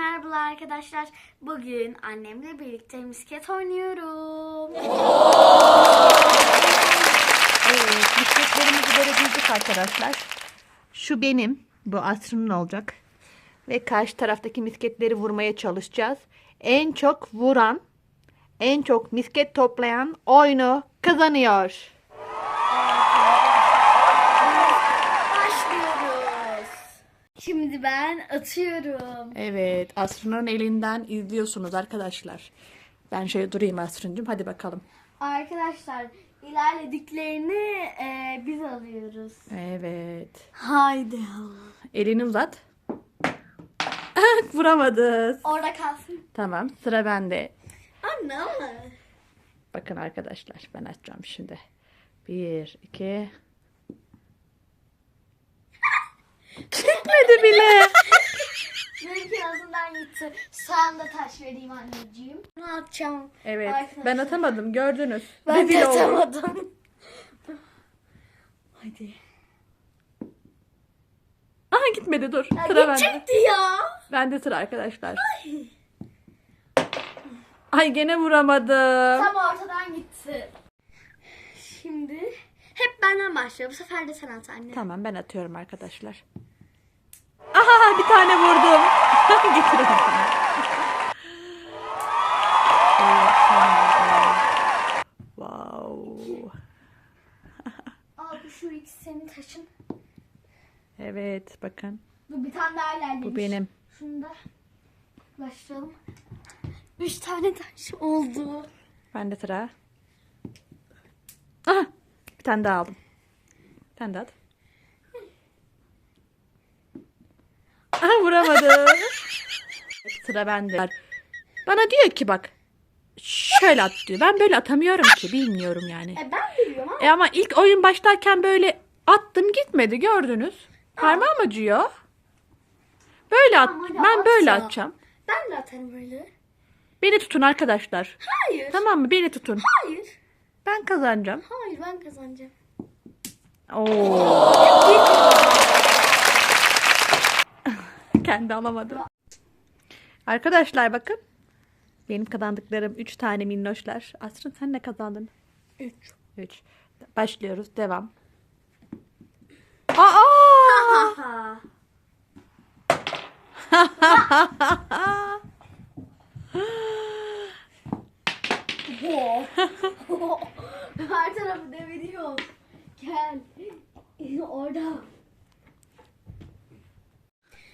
merhabalar arkadaşlar. Bugün annemle birlikte misket oynuyorum. Evet, bisikletlerimizi böyle dizdik arkadaşlar. Şu benim, bu Asrı'nın olacak. Ve karşı taraftaki misketleri vurmaya çalışacağız. En çok vuran, en çok misket toplayan oyunu kazanıyor. Şimdi ben atıyorum. Evet, Asrı'nın elinden izliyorsunuz arkadaşlar. Ben şöyle durayım Asrı'ncığım, hadi bakalım. Arkadaşlar ilerlediklerini e, biz alıyoruz. Evet, Haydi. elini uzat. Vuramadınız. Orada kalsın. Tamam, sıra bende. Anne ama. Bakın arkadaşlar ben açacağım şimdi. Bir, iki. Gitmedi bile. Benimki ağzından gitti. Sağında taş vereyim anneciğim. Ne yapacağım? Evet Arkadaşlar. ben atamadım gördünüz. Ben de atamadım. Hadi. Aha gitmedi dur. Ya Sıra bende. ya. Bende sıra arkadaşlar. Ay gene vuramadım. Tam ortadan gitti. Hep benden başlıyor. Bu sefer de sen at anne. Tamam ben atıyorum arkadaşlar. Aha bir tane vurdum. Getirin. Wow. Al bu şu ikisi senin taşın. Evet bakın Bu bir tane daha ilerlemiş. bu benim. Şunu da başlayalım. Üç tane taş oldu. Bende sıra. Aha bir tane daha aldım. Bir tane daha at. Aha vuramadım. sıra bende. Bana diyor ki bak şöyle at diyor. Ben böyle atamıyorum ki bilmiyorum yani. E ben biliyorum ama. E ama ilk oyun başlarken böyle attım gitmedi gördünüz. Parmağım acıyor. Böyle at. Ama hadi Ben at böyle ya. atacağım. Ben de atarım böyle. Beni tutun arkadaşlar. Hayır. Tamam mı? Beni tutun. Hayır. Ben kazanacağım. Hayır ben kazanacağım. Oo. Kendi alamadım. Arkadaşlar bakın. Benim kazandıklarım 3 tane minnoşlar. Asrın sen ne kazandın? 3. 3. Başlıyoruz. Devam. Aa! Her tarafı deviriyor. Gel. Orada.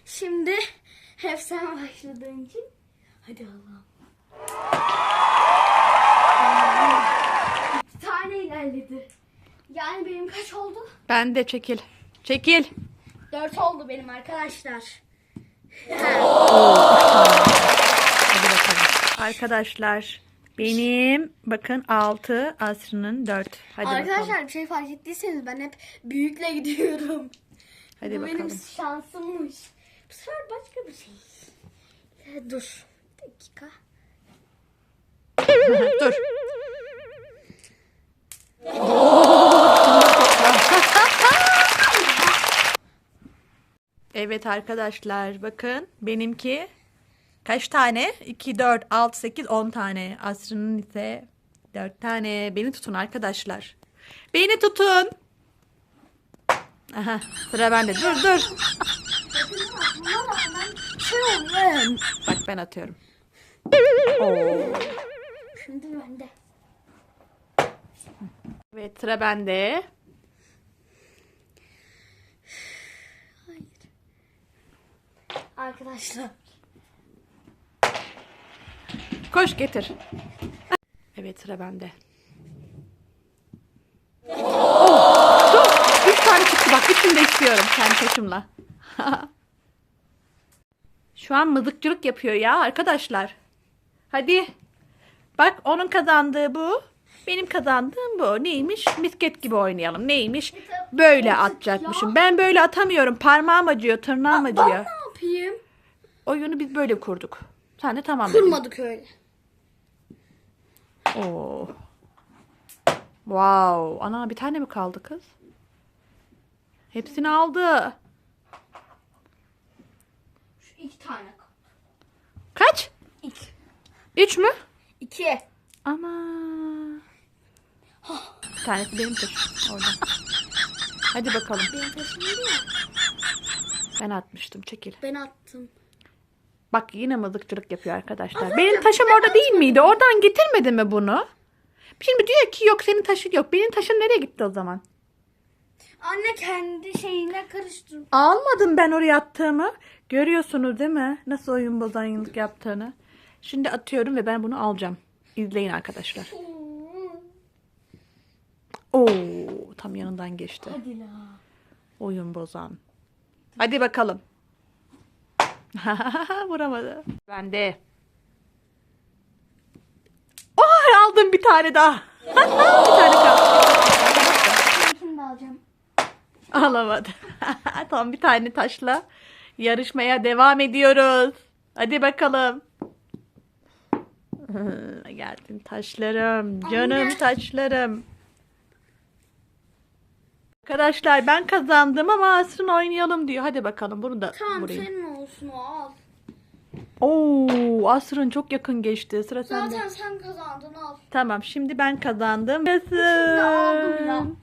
Şimdi hep sen başladığın için. Hadi Allah'ım. Bir tane ilerledi. Yani benim kaç oldu? Ben de çekil. Çekil. Dört oldu benim arkadaşlar. Hadi bakalım. Arkadaşlar benim bakın 6 Asrı'nın 4. Hadi bakalım. Arkadaşlar bir şey fark ettiyseniz ben hep büyükle gidiyorum. Hadi Bu bakalım. benim şansımmış. Bu sefer başka bir şey. Ya dur. Bir dakika. Dur. evet arkadaşlar bakın benimki kaç tane? 2, 4, 6, 8, 10 tane. Asrı'nın ise 4 tane. Beni tutun arkadaşlar. Beni tutun. Aha sıra bende. Dur dur. Şöyle. Bak ben atıyorum. Oo. Şimdi bende. Evet sıra bende. Hayır. Arkadaşlar. Koş getir. Evet sıra bende. Oh, dur. Üç tane çıktı bak. Üçünü de istiyorum kendi taşımla. Şu an mızıkçılık yapıyor ya arkadaşlar. Hadi. Bak onun kazandığı bu. Benim kazandığım bu. Neymiş? Misket gibi oynayalım. Neymiş? Böyle atacakmışım. Ben böyle atamıyorum. Parmağım acıyor, tırnağım Ben acıyor. ne yapayım? Oyunu biz böyle kurduk. Sen de tamam dedin. Kurmadık öyle. Oo. Wow. Ana bir tane mi kaldı kız? Hepsini aldı. Şu iki tane kaldı. Üç mü? İki. Ama. Bir tanesi benim taşım orada. Hadi bakalım. Benim taşım değil ya. Ben atmıştım. Çekil. Ben attım. Bak yine mızıkçılık yapıyor arkadaşlar. Benim taşım orada değil miydi? Oradan getirmedi mi bunu? Şimdi diyor ki yok senin taşın yok. Benim taşın nereye gitti o zaman? Anne kendi şeyine karıştır. Almadım ben oraya attığımı. Görüyorsunuz değil mi? Nasıl oyun bozanlık yaptığını. Şimdi atıyorum ve ben bunu alacağım. İzleyin arkadaşlar. Oo, tam yanından geçti. Hadi la. Oyun bozan. Hadi bakalım. Vuramadı. Ben de. Oh, aldım bir tane daha. bir tane kaldı. Alacağım. Alamadı. Tam bir tane taşla yarışmaya devam ediyoruz. Hadi bakalım. Geldin taşlarım. Canım Anne. taşlarım. Arkadaşlar ben kazandım ama Asrın oynayalım diyor. Hadi bakalım bunu da Tamam vurayım. senin olsun o al. Oo, Asrın çok yakın geçti. Sıra sende. Zaten sen kazandın al. Tamam şimdi ben kazandım. aldım ya. Yaşasın.